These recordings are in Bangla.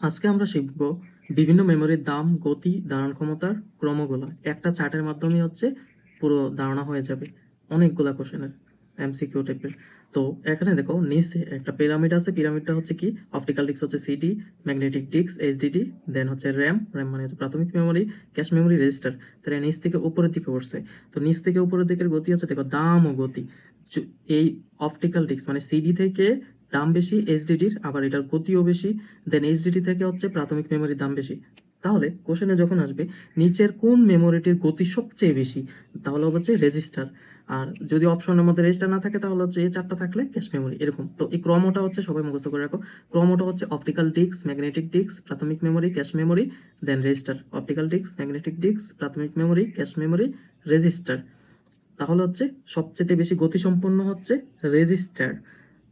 আজকে আমরা শিখব বিভিন্ন মেমোরির দাম, গতি, ধারণ ক্ষমতার ক্রমগুলো। একটা চার্টের মাধ্যমে হচ্ছে পুরো ধারণা হয়ে যাবে অনেকগুলা কোশ্চেনের এমসিকিউ টাইপের তো এখানে দেখো, নিচে একটা পিরামিড আছে পিরামিডটা হচ্ছে কি? অপটিক্যাল ডিস্ক হচ্ছে CD magnetic disk HDD then হচ্ছে র্যাম র্যাম মানে হচ্ছে প্রাথমিক মেমোরি ক্যাশ মেমোরি রেজিস্টার তাহলে নিচ থেকে উপরের দিকে উঠছে। তো নিচ থেকে উপরের দিকের গতি হচ্ছে, দেখো দাম ও গতি। এই অপটিক্যাল ডিস্ক মানে সিডি থেকে দাম বেশি এইচডিডির আবার এটার গতিও বেশি দেন এইচডিডি থেকে হচ্ছে প্রাথমিক মেমোরির দাম বেশি। তাহলে কোশ্চেনে যখন আসবে, নিচের কোন মেমোরিটির গতি সবচেয়ে বেশি? তাহলে হচ্ছে রেজিস্টার আর যদি অপশনের মধ্যে রেজিস্টার না থাকে, তাহলে হচ্ছে এই চারটা থাকলে ক্যাশ মেমোরি এরকম। তো এই ক্রমটা হচ্ছে সবাই মুখস্থ করে রাখো। ক্রমটা হচ্ছে অপটিক্যাল ডিস্ক ম্যাগনেটিক ডিস্ক প্রাথমিক memory cache memory then register optical disk magnetic disk প্রাথমিক মেমোরি ক্যাশ মেমোরি রেজিস্টার তাহলে হচ্ছে সবচেয়ে বেশি গতিসম্পন্ন হচ্ছে রেজিস্টার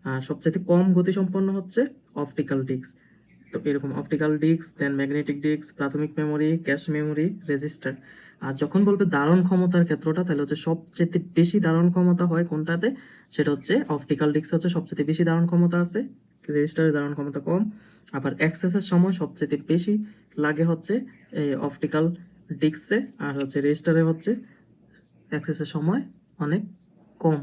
আর সবচেয়ে কম গতিসম্পন্ন হচ্ছে অপটিক্যাল ডিস্ক তো এরকম optical disk then magnetic disk প্রাথমিক মেমোরি ক্যাশ মেমোরি রেজিস্টার আর যখন বলবে ধারণ ক্ষমতার ক্ষেত্রটা, তাহলে হচ্ছে সবচেয়ে বেশি ধারণ ক্ষমতা হয় কোনটাতে? সেটা হচ্ছে অপটিক্যাল ডিস্ক হচ্ছে সবচেয়ে বেশি ধারণ ক্ষমতা আছে রেজিস্টারের ধারণ ক্ষমতা কম। আবার অ্যাক্সেসের সময় সবচেয়ে বেশি লাগে হচ্ছে এই অপটিক্যাল ডিস্কে আর হচ্ছে রেজিস্টারে হচ্ছে অ্যাক্সেসের সময় অনেক কম।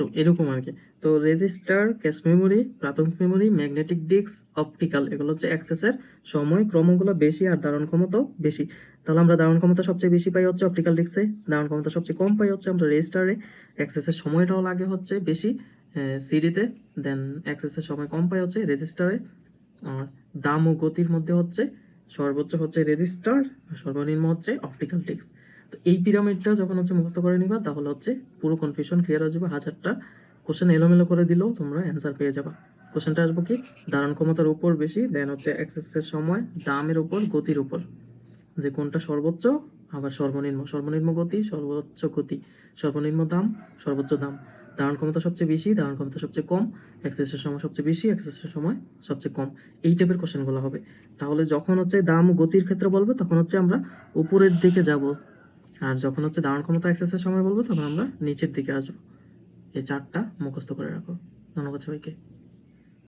তো এরকম আর কি। তো রেজিস্টার ক্যাশ মেমোরি প্রাথমিক মেমোরি ম্যাগনেটিক ডিস্ক অপটিক্যাল এগুলো হচ্ছে অ্যাক্সেসের সময় ক্রমগুলো বেশি আর ধারণ ক্ষমতাও বেশি। তাহলে আমরা ধারণ ক্ষমতা সবচেয়ে বেশি পাই হচ্ছে অপটিক্যাল ডিস্কে ধারণ ক্ষমতা সবচেয়ে কম পাই হচ্ছে আমরা রেজিস্টারে অ্যাক্সেসের সময়টাও লাগে হচ্ছে বেশি সিডিতে দেন অ্যাক্সেসের সময় কম পাই হচ্ছে রেজিস্টারে আর দাম ও গতির মধ্যে হচ্ছে সর্বোচ্চ হচ্ছে রেজিস্টার সর্বনিম্ন হচ্ছে অপটিক্যাল ডিস্ক এই পিরামিডটা যখন হচ্ছে মুখস্থ করে নিবা, তাহলে হচ্ছে পুরো কনফিউশন ক্লিয়ার হয়ে যাবে। হাজারটা কোশ্চেন এলোমেলো করে দিলেও তোমরা অ্যান্সার পেয়ে যাবা। কোশ্চেনটা আসব কি? ধারণ ক্ষমতার উপর বেশি দেন হচ্ছে অ্যাক্সেসের সময়, দামের উপর, গতির উপর। যে কোনটা সর্বোচ্চ? আবার সর্বনিম্ন। সর্বনিম্ন গতি, সর্বোচ্চ গতি। সর্বনিম্ন দাম, সর্বোচ্চ দাম। ধারণ ক্ষমতা সবচেয়ে বেশি, ধারণ ক্ষমতা সবচেয়ে কম অ্যাক্সেসের সময় সবচেয়ে বেশি অ্যাক্সেসের সময় সবচেয়ে কম। এই টাইপের কোশ্চেনগুলো হবে। তাহলে যখন হচ্ছে দাম, গতির ক্ষেত্রে বলব, তখন হচ্ছে আমরা উপরের দিকে যাব। আর যখন হচ্ছে দাঁড়ান ক্ষমতা এক্সারসাইজ সময় বলব, তখন আমরা নিচের দিকে আসব। এই চারটা মুখস্থ করে রাখো। ধন্যবাদ সবাইকে।